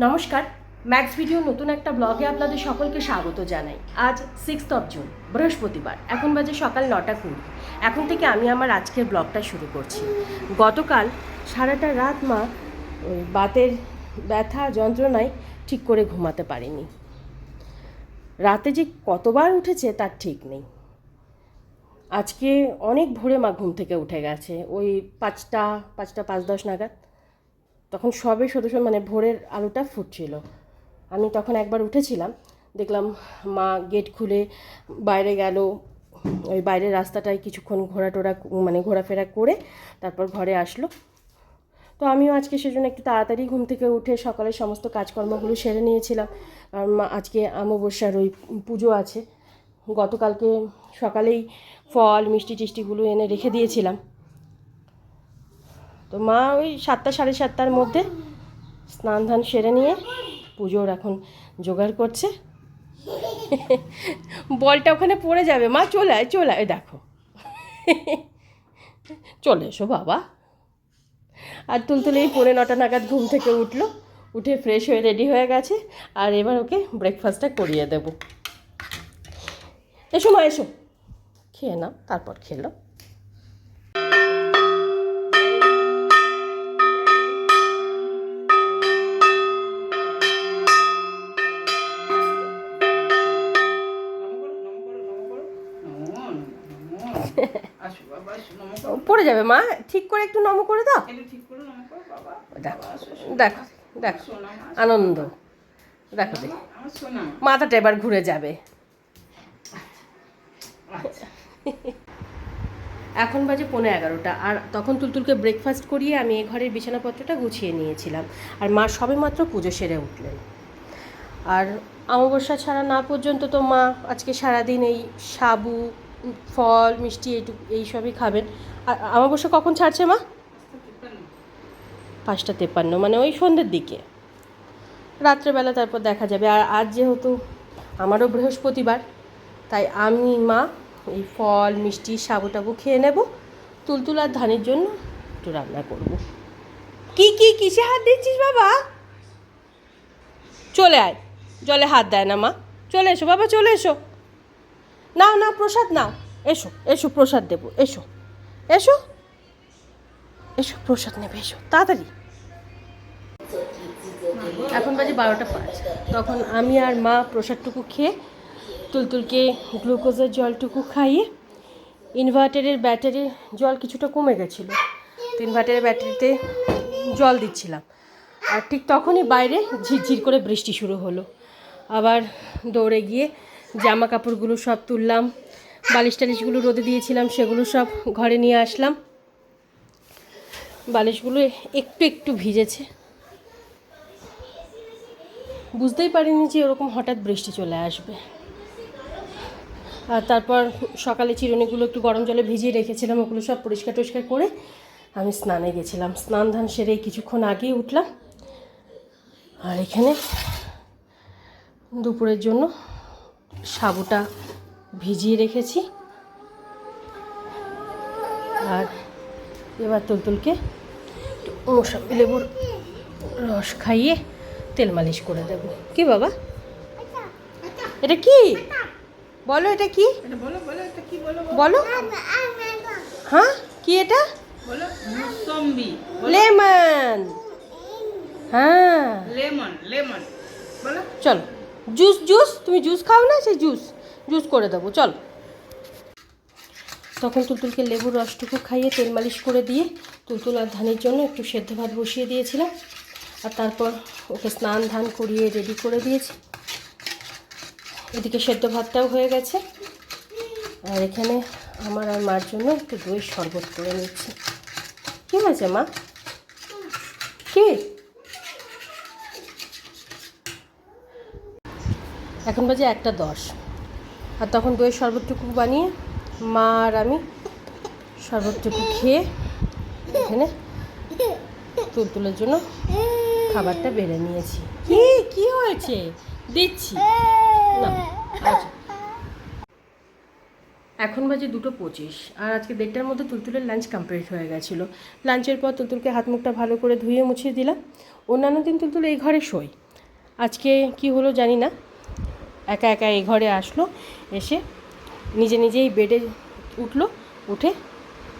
নমস্কার max video নতুন একটা ব্লগে আপনাদের সকলকে স্বাগত জানাই। আজ সিক্সথ অফ জুন বৃহস্পতিবার, এখন বাজে সকাল নটা কুড়ি। এখন থেকে আমি আমার আজকের ব্লগটা শুরু করছি। গতকাল সারাটা রাত মা বাতের ব্যথা, যন্ত্রণায় ঠিক করে ঘুমাতে পারিনি। রাতে যে কতবার উঠেছে তার ঠিক নেই। আজকে অনেক ভোরে মা ঘুম থেকে উঠে গেছে। ওই পাঁচটা পাঁচটা পাঁচ দশ নাগাদ। তখন সবে সদস্য মানে ভোরের আলোটা ফুটছিল। আমি তখন একবার উঠেছিলাম, দেখলাম মা গেট খুলে বাইরে গেল, ওই বাইরের রাস্তাটায় কিছুক্ষণ ঘোরাটোরা মানে ঘোরাফেরা করে তারপর ঘরে আসলো। তো আমিও আজকে সেজন্য একটু তাড়াতাড়ি ঘুম থেকে উঠে সকালের সমস্ত কাজকর্মগুলো সেরে নিয়েছিলাম। মা আজকে অমাবস্যার ওই পুজো আছে, গতকালকে সকালেই ফল, মিষ্টি টিষ্টিগুলো এনে রেখে দিয়েছিলাম। তো মা ওই সাতটা, সাড়ে সাতটার মধ্যে স্নান ধান সেরে নিয়ে পুজোর এখন জোগাড় করছে। বলটা ওখানে পড়ে যাবে। মা, চলে আয় চলে আয়, দেখো। চলে এসো বাবা। আর তুলতুলে এই পৌনে নটা নাগাদ ঘুম থেকে উঠল। উঠে ফ্রেশ হয়ে রেডি হয়ে গেছে। আর এবার ওকে ব্রেকফাস্টটা করিয়ে দেবো। এসো মা, এসো। খেয়ে নাও, তারপর খেলো আসো বাবা আসো নম করো যাবে মা? ঠিক করে একটু নম করে দাও। দেখো। দেখো দেখো। আনন্দ। দেখো মাথাটা এবার ঘুরে যাবে। আচ্ছা এখন বাজে পনেরো এগারোটা আর তখন তুলতুলকে ব্রেকফাস্ট করিয়ে আমি এ ঘরের বিছানাপত্রটা গুছিয়ে নিয়েছিলাম। আর মা সবে মাত্র পুজো সেরে উঠলেন। আর অমাবস্যা ছাড়া না পর্যন্ত তো মা আজকে সারাদিন এই সাবু ফল মিষ্টি এইটুকু এইসবই খাবেন। আর অমাবস্যা কখন ছাড়ছে মা? পাঁচটা তেপ্পান্ন মানে ওই সন্ধ্যের দিকে। রাত্রেবেলা তারপর দেখা যাবে। আর আজ যেহেতু আমারও বৃহস্পতিবার, তাই আমি, মা, এই ফল, মিষ্টি সাবু টাবু খেয়ে নেব। তুলতুল আর ধানের জন্য একটু রান্না করব। কি কি, কিসে হাত দিচ্ছিস বাবা? চলে আয়। জলে হাত দেয় না মা। চলে এসো বাবা, চলে এসো। নাও না প্রসাদ নাও। এসো এসো, প্রসাদ দেবো। এসো। এসো। এসো, প্রসাদ নেবে, এসো, তাড়াতাড়ি। এখন বাজে বারোটা পাঁচ। তখন আমি আর মা প্রসাদটুকু খেয়ে তুলতুলকে গ্লুকোজের জলটুকু খাইয়ে ইনভার্টারের ব্যাটারির জল কিছুটা কমে গেছিল। তো ইনভার্টারের ব্যাটারিতে জল দিচ্ছিলাম। আর ঠিক তখনই বাইরে ঝিরঝির করে বৃষ্টি শুরু হলো। আবার দৌড়ে গিয়ে জামা কাপড়গুলো সব তুললাম। বালিশ টালিশগুলো রোদে দিয়েছিলাম, সেগুলো সব ঘরে নিয়ে আসলাম। বালিশগুলো একটু একটু ভিজেছে। বুঝতেই পারিনি যে ওরকম হঠাৎ বৃষ্টি চলে আসবে। আর তারপর সকালে চিরুনিগুলো একটু গরম জলে ভিজিয়ে রেখেছিলাম, ওগুলো সব পরিষ্কার টরিষ্কার করে আমি স্নানে গেছিলাম। স্নান ধান সেরে কিছুক্ষণ আগেই উঠলাম। আর এখানে দুপুরের জন্য সাবুটা ভিজিয়ে রেখেছি। আর এবার তুলতুলকে মৌসম্বি লেবুর রস খাইয়ে তেল মালিশ করে দেবো। কি বাবা? এটা কি? বলো এটা কি? বলো। হ্যাঁ? কি এটা? লেমন। হ্যাঁ। Lemon lemon. বলো। চলো। Juice juice? তুমি জুস খাও না? সেই জুস। জুস করে দেবো, চল। তখন তুলতুলকে লেবুর রসটুকু খাইয়ে তেল মালিশ করে দিয়ে তুলতুল আর ধানের জন্য একটু সেদ্ধ ভাত বসিয়ে দিয়েছিলাম। আর তারপর ওকে স্নান ধান করিয়ে রেডি করে দিয়েছি। এদিকে সেদ্ধ ভাতটাও হয়ে গেছে। আর এখানে আমার আর মার জন্য একটু দই শরবত করে নিচ্ছি। কী হয়েছে মা? কি? এখন বাজে একটা দশ। আর তখন দইয়ের শরবতটুকু বানিয়ে মা আর আমি শরবতটুকু খেয়ে এখানে তুলতুলের জন্য খাবারটা বেড়ে নিয়েছি। কি? কি হয়েছে? দিচ্ছি। না আচ্ছা এখন বাজে দুটো পঁচিশ, আর আজকে দেড়টার মধ্যে তুলতুলের লাঞ্চ কমপ্লিট হয়ে গেছিল। লাঞ্চের পর তুলতুলকে হাত মুখটা ভালো করে ধুয়ে মুছিয়ে দিলাম। অন্যান্য দিন তুলতুল এই ঘরে শোয়। আজকে কি হলো জানি না। একা একা এই ঘরে আসলো, এসে নিজে নিজেই বেডে উঠল, উঠে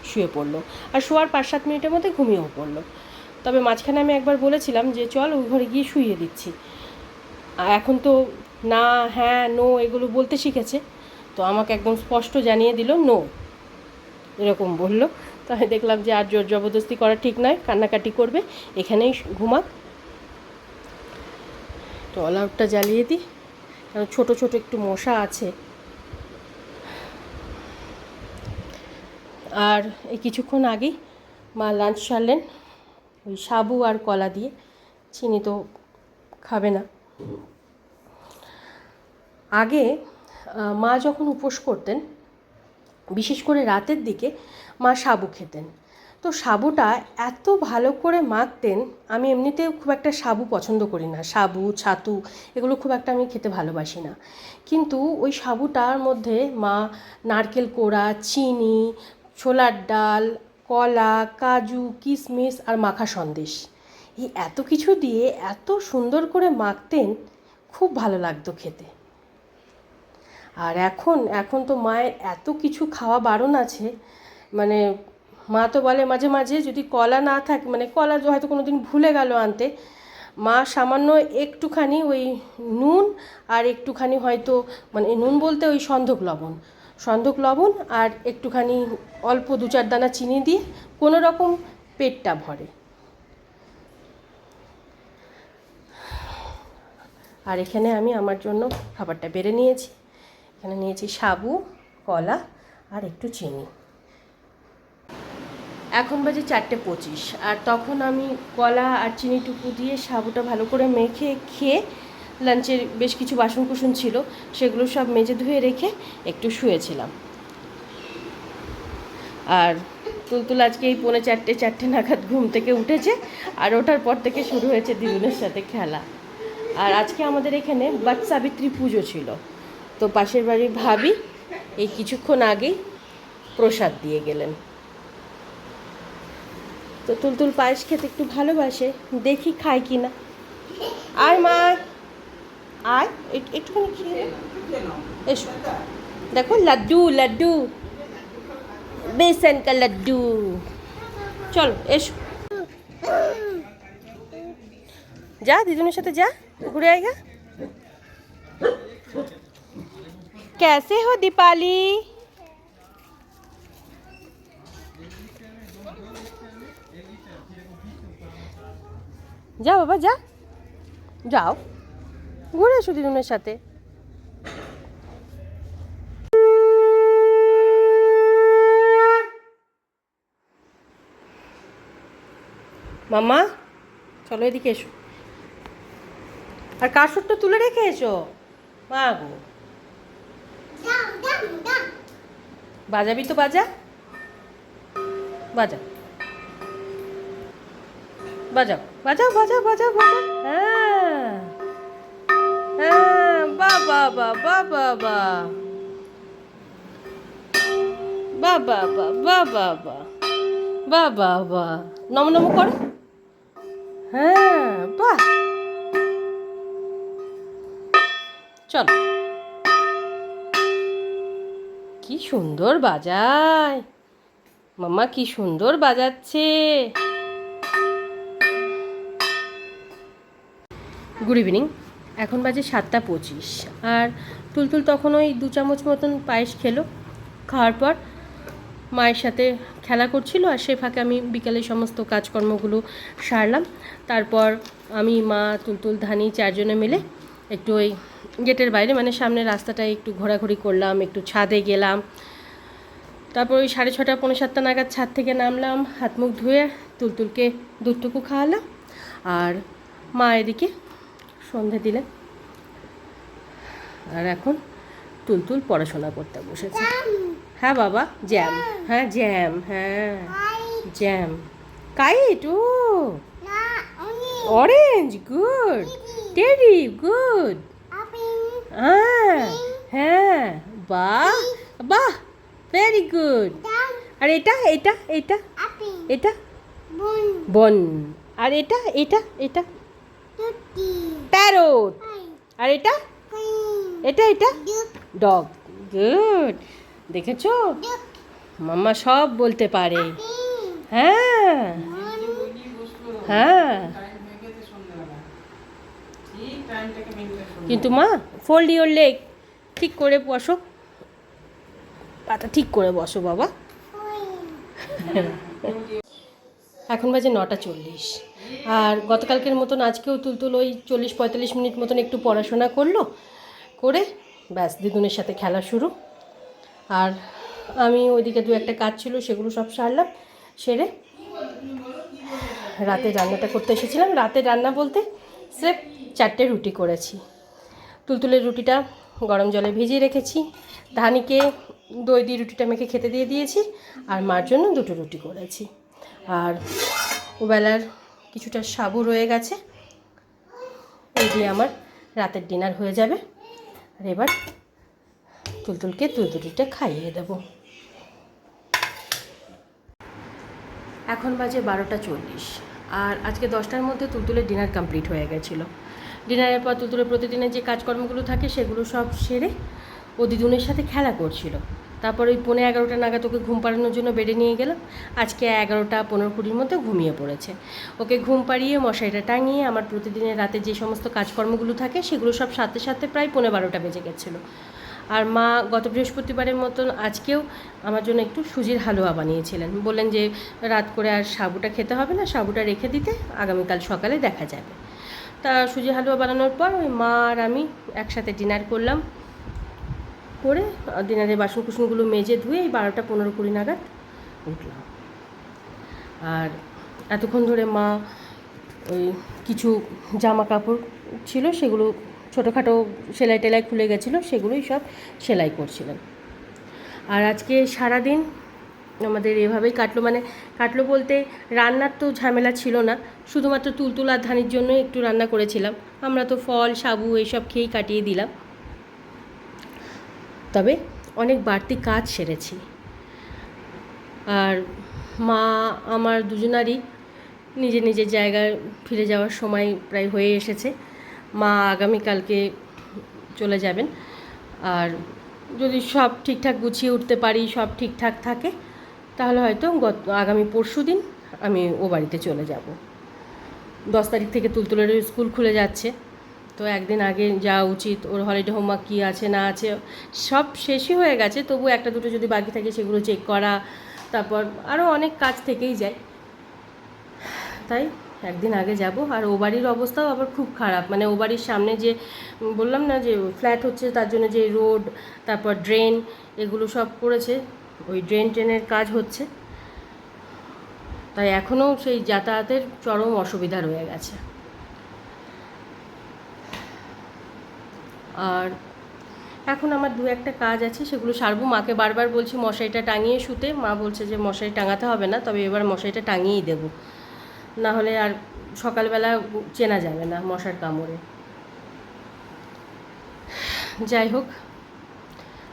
শুয়ে পড়ল। আর শোয়ার পাঁচ সাত মিনিটের মধ্যে ঘুমিয়েও পড়ল। তবে মাঝখানে আমি একবার বলেছিলাম যে, চল ওই ঘরে গিয়ে শুইয়ে দিচ্ছি। এখন তো না হ্যাঁ নো এগুলো বলতে শিখেছে। তো আমাকে একদম স্পষ্ট জানিয়ে দিল, নো। এরকম বলল। তো আমি দেখলাম যে, আর জোর জবরদস্তি করা ঠিক নয়, কান্নাকাটি করবে, এখানেই ঘুমাক। তো অল আউটটা জ্বালিয়ে দিই। ছোটো ছোটো একটু মশা আছে। আর এই কিছুক্ষণ আগেই মা লাঞ্চ সারলেন ওই সাবু আর কলা দিয়ে। চিনি তো খাবে না। আগে মা যখন উপোস করতেন, বিশেষ করে রাতের দিকে মা সাবু খেতেন। তো সাবুটা এত ভালো করে মাখতেন, আমি এমনিতেও খুব একটা সাবু পছন্দ করি না। সাবু, ছাতু এগুলো খুব একটা আমি খেতে ভালোবাসি না। কিন্তু ওই সাবুটার মধ্যে মা নারকেল কোড়া, চিনি, ছোলার ডাল, কলা, কাজু, কিশমিশ আর মাখা সন্দেশ। এই এত কিছু দিয়ে এত সুন্দর করে মাখতেন, খুব ভালো লাগতো খেতে। আর এখন এখন তো মায়ের এত কিছু খাওয়া বারণ আছে মানে মা তো বলে মাঝে মাঝে যদি কলা না থাকে মানে কলা হয়তো কোনো দিন ভুলে গেল আনতে, মা সামান্য একটুখানি ওই নুন আর একটুখানি হয়তো মানে নুন বলতে ওই সন্ধক লবণ। সন্ধক লবণ আর একটুখানি অল্প দু চার দানা চিনি দিয়ে কোনো রকম পেটটা ভরে। আর এখানে আমি আমার জন্য খাবারটা বেড়ে নিয়েছি। এখানে নিয়েছি সাবু, কলা আর একটু চিনি। এখন বাজে চারটে পঁচিশ। আর তখন আমি কলা আর চিনি টুকু দিয়ে সাবুটা ভালো করে মেখে খেয়ে লাঞ্চের বেশ কিছু বাসন কুসন ছিল, সেগুলো সব মেজে ধুয়ে রেখে একটু শুয়েছিলাম। আর তুলতুল আজকে এই পৌনে চারটে চারটে নাগাদ ঘুম থেকে উঠেছে আর ওঠার পর থেকে শুরু হয়েছে দিদুনের সাথে খেলা। আর আজকে আমাদের এখানে বাট সাবিত্রী পুজো ছিল। তো পাশের বাড়ির ভাবি এই কিছুক্ষণ আগেই প্রসাদ দিয়ে গেলেন। তো তুলতুল পায়েস খেতে একটু ভালোবাসে দেখি খায় কি না আয় মা আয় এক- একটুখানি খেয়ে নে। এসো দেখো লাড্ডু লাড্ডু বেসন কা লাড্ডু চলো এসো যা দিদুনের সাথে যা ঘুরে আয়গা कैसे हो दीपाली যাও বাবা, যা। যাও। ঘুরে এসো দিদুনের সাথে। মামা চলো এদিকে এসো। আর কাসরটা তুলে রেখে এসো? মা গো। বাজাবি তো বাজা। বাজা। বাজাও। বাজাও বাজাও বাজাও বাজাও। হ্যাঁ। হ্যাঁ বা বা বা বা বা বা। বা বাবা নম নম করো। হ্যাঁ বাহ চল। কি সুন্দর বাজায়। মামা কি সুন্দর বাজাচ্ছে। গুড ইভিনিং এখন বাজে সাতটা পঁচিশ। আর তুলতুল তখন ওই দু চামচ মতন পায়েস খেলো। খাওয়ার পর মায়ের সাথে খেলা করছিল আর সে ফাঁকে আমি বিকালে সমস্ত কাজকর্মগুলো সারলাম। তারপর আমি, মা, তুলতুল, ধানি চারজনে মিলে একটু ওই গেটের বাইরে মানে সামনের রাস্তাটায় একটু ঘোরাঘুরি করলাম, একটু ছাদে গেলাম। তারপর ওই সাড়ে ছটা, পৌনে সাতটা নাগাদ ছাদ থেকে নামলাম, হাত মুখ ধুয়ে তুলতুলকে দুধটুকু খাওয়ালাম। আর মা এদিকে সন্ধে দিলে। আর এখন তুলতুল পড়াশোনা করতে বসেছে। হ্যাঁ বাবা জ্যাম। হ্যাঁ জ্যাম হ্যাঁ। জ্যাম। কাইট ও। অরেঞ্জ। গুড। টেরি গুড। হ্যাঁ হ্যাঁ। বাহ বাহ ভেরি গুড। আর এটা এটা এটা? এটা? বন। আর এটা এটা এটা? প্যারোট। আর এটা? এটা এটা? ডগ গুড দেখেছ? মাম্মা সব বলতে পারে। হ্যাঁ। হ্যাঁ। কিন্তু মা ফোল্ড ইওর লেগ ঠিক করে বসো। পাটা ঠিক করে বসো বাবা। এখন বাজে নটা চল্লিশ। আর গতকালকের মতন আজকেও তুলতুল ওই চল্লিশ পঁয়তাল্লিশ মিনিট মতন একটু পড়াশোনা করল, করে ব্যাস দিদুনের সাথে খেলা শুরু। আর আমি ওইদিকে দু একটা কাজ ছিল, সেগুলো সব সারলাম, সেরে রাতে রান্নাটা করতে এসেছিলাম। রাতে রান্না বলতে স্রেফ চারটে রুটি করেছি। তুলতুলের রুটিটা গরম জলে ভিজিয়ে রেখেছি, ধানিকে দই দিয়ে রুটিটা মেখে খেতে দিয়ে দিয়েছি, আর মার জন্য দুটো রুটি করেছি। আর ওবেলার কিছুটা সাবু রয়ে গেছে। এই দিয়ে আমার রাতের ডিনার হয়ে যাবে। আর এবার তুলতুলকে তুলতুলিটা খাইয়ে দেবো। এখন বাজে বারোটা চল্লিশ। আর আজকে দশটার মধ্যে তুলতুলের ডিনার কমপ্লিট হয়ে গেছিল। ডিনারের পর তুলতুলের প্রতিদিনের যে কাজকর্মগুলো থাকে, সেগুলো সব সেরে ও দিদুনের সাথে খেলা করছিল। তারপর ওই পনেরো এগারোটা নাগাদ ওকে ঘুম পাড়ানোর জন্য বেডে নিয়ে গেলাম। আজকে এগারোটা পনেরো কুড়ির মধ্যে ঘুমিয়ে পড়েছে। ওকে ঘুম পাড়িয়ে মশারিটা টাঙিয়ে আমার প্রতিদিনের রাতে যে সমস্ত কাজকর্মগুলো থাকে সেগুলো সব সাথে সাথে প্রায় পনেরো বারোটা বেজে গেছিল। আর মা গত বৃহস্পতিবারের মতন আজকেও আমার জন্য একটু সুজির হালুয়া বানিয়েছিলেন। বললেন যে রাত করে আর সাবুটা খেতে হবে না, সাবুটা রেখে দিতে আগামীকাল সকালে দেখা যাবে। তা সুজি হালুয়া বানানোর পর ওই মা আর আমি একসাথে ডিনার করলাম। করে ডিনারের বাসন কুসনগুলো মেজে ধুয়ে এই বারোটা পনেরো কুড়ি নাগাদ উঠলাম। আর এতক্ষণ ধরে মা ওই কিছু জামা কাপড় ছিল, সেগুলো ছোটোখাটো সেলাই টেলাই খুলে গেছিল, সেগুলোই সব সেলাই করছিলেন আর আজকে সারাদিন আমাদের এভাবেই কাটলো মানে কাটলো বলতে রান্নার তো ঝামেলা ছিল না, শুধুমাত্র তুলতুল আর ধানির জন্য একটু রান্না করেছিলাম। আমরা তো ফল সাবু এইসব খেয়েই কাটিয়ে দিলাম। তবে অনেক বাড়তি কাজ সেরেছি। আর মা আমার দুজনারই নিজের নিজের জায়গায় ফিরে যাওয়ার সময় প্রায় হয়ে এসেছে। মা আগামীকালকে চলে যাবেন। আর যদি সব ঠিকঠাক গুছিয়ে উঠতে পারি, সব ঠিকঠাক থাকে, তাহলে হয়তো গত, আগামী পরশু দিন আমি ও বাড়িতে চলে যাব। দশ তারিখ থেকে তুলতুলের স্কুল খুলে যাচ্ছে। তো একদিন আগে যাওয়া উচিত, ওর হলিডে হোমওয়ার্ক কী আছে, না আছে, সব শেষই হয়ে গেছে, তবু একটা দুটো যদি বাকি থাকে সেগুলো চেক করা, তারপর আরও অনেক কাজ থেকেই যায়। তাই একদিন আগে যাব, আর ও বাড়ির অবস্থাও আবার খুব খারাপ মানে ও বাড়ির সামনে যে বললাম না যে ফ্ল্যাট হচ্ছে, তার জন্য যে রোড তারপর ড্রেন এগুলো সব করেছে ওই ড্রেন ট্রেনের কাজ হচ্ছে। তাই এখনও সেই যাতায়াতের চরম অসুবিধা রয়ে গেছে। আর এখন আমার দু একটা কাজ আছে, সেগুলো সারবো। মাকে বারবার বলছি, মশারিটা টাঙিয়ে শুতে। মা বলছে যে, মশারি টাঙাতে হবে না, তবে এবার মশারিটা টাঙিয়েই দেবো। না হলে আর সকালবেলা চেনা যাবে না মশার কামড়ে। যাই হোক